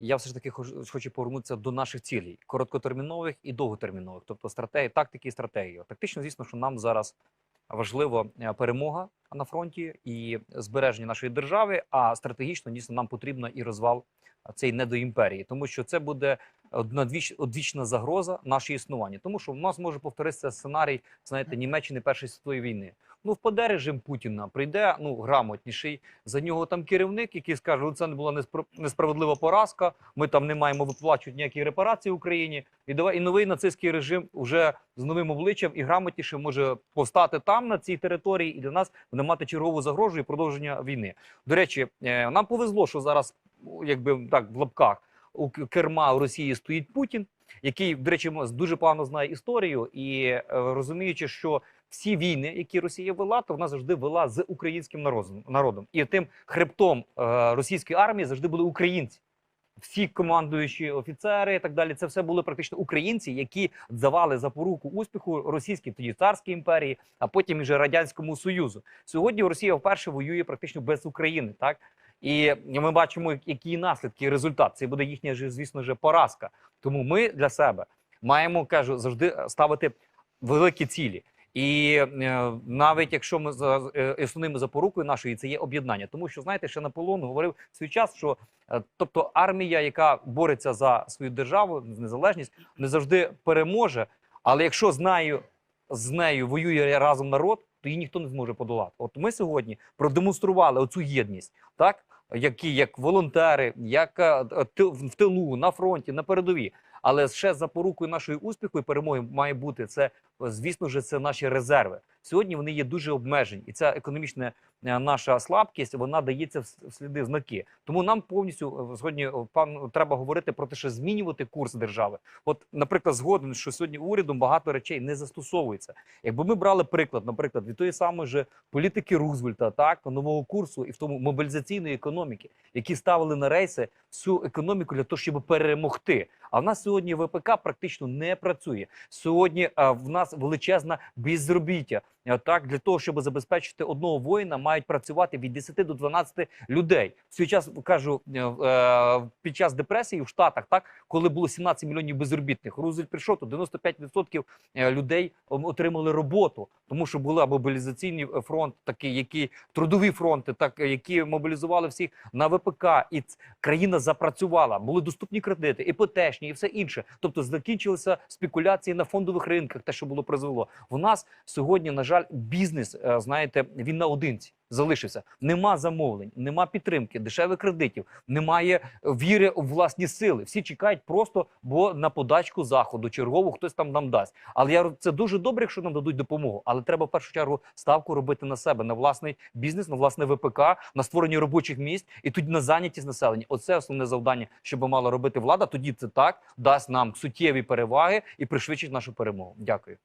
Я все ж таки хочу, повернутися до наших цілей короткотермінових і довготермінових, тобто стратегії, тактики і стратегії. Тактично, звісно, що нам зараз важлива е, перемога на фронті і збереження нашої держави. А стратегічно дійсно нам потрібно і розвал цієї недоімперії, тому що це буде одвічна загроза нашій існуванню. Тому що в нас може повторитися сценарій, знаєте, Німеччини Першої світової війни. Ну, впаде режим Путіна, прийде ну грамотніший за нього там керівник, який скаже, «Ну, це не була несправедлива поразка. Ми там не маємо виплачувати ніякі репарації Україні. І давай і новий нацистський режим вже з новим обличчям і грамотніше може повстати там на цій території, і для нас буде мати чергову загрожу і продовження війни. До речі, е, нам повезло, що зараз, ну, якби так в лапках, у керма у Росії стоїть Путін, який, до речі, дуже погано знає історію, і е, розуміючи, що всі війни, які Росія вела, то вона завжди вела з українським народом. І тим хребтом е, російської армії завжди були українці. Всі командуючі офіцери і так далі, це все були практично українці, які давали запоруку успіху російській тоді царській імперії, а потім вже радянському союзу. Сьогодні Росія вперше воює практично без України, так і ми бачимо, які наслідки і результат. Це буде їхня звісно ж, поразка. Тому ми для себе маємо кажу завжди ставити великі цілі. І е, навіть якщо ми за е, основними запорукою нашої це є об'єднання, тому що знаєте, ще Наполеон говорив свій час, що е, тобто армія, яка бореться за свою державу, незалежність, не завжди переможе. Але якщо з нею з нею воює разом народ, то її ніхто не зможе подолати. От ми сьогодні продемонстрували оцю єдність, так які як волонтери, як е, ти- в тилу, на фронті, на передовій. Але ще запорукою нашої успіху і перемоги має бути це, звісно ж, це наші резерви. Сьогодні вони є дуже обмежені, і ця економічна е, наша слабкість вона дається в сліди знаки. Тому нам повністю е, сьогодні е, пан треба говорити про те, що змінювати курс держави. От, наприклад, згоден, що сьогодні урядом багато речей не застосовується. Якби ми брали приклад, наприклад, від тої самої же політики Рузвельта, так нового курсу і в тому мобілізаційної економіки, які ставили на рейси всю економіку для того, щоб перемогти. А в нас сьогодні ВПК практично не працює. Сьогодні а, в нас величезна безробіття. Так, для того, щоб забезпечити одного воїна, мають працювати від 10 до 12 людей. В свій час кажу е, е, під час депресії в Штатах, так коли було 17 мільйонів безробітних, Рузвельт прийшов, то 95% е, людей отримали роботу, тому що була мобілізаційний е, фронт, такий, які трудові фронти, так е, які мобілізували всіх на ВПК, і країна запрацювала. Були доступні кредити, іпотечні і все інше. Тобто закінчилися спекуляції на фондових ринках, те, що було призвело. В нас сьогодні, на жаль, бізнес, е, знаєте, він наодинці. Залишився, нема замовлень, нема підтримки, дешевих кредитів, немає віри у власні сили. Всі чекають просто, бо на подачку заходу чергову хтось там нам дасть. Але я це дуже добре, якщо нам дадуть допомогу. Але треба в першу чергу ставку робити на себе, на власний бізнес, на власне ВПК, на створення робочих місць і тоді на зайнятість населення. Оце основне завдання, що би мала робити влада. Тоді це так дасть нам суттєві переваги і пришвидшить нашу перемогу. Дякую.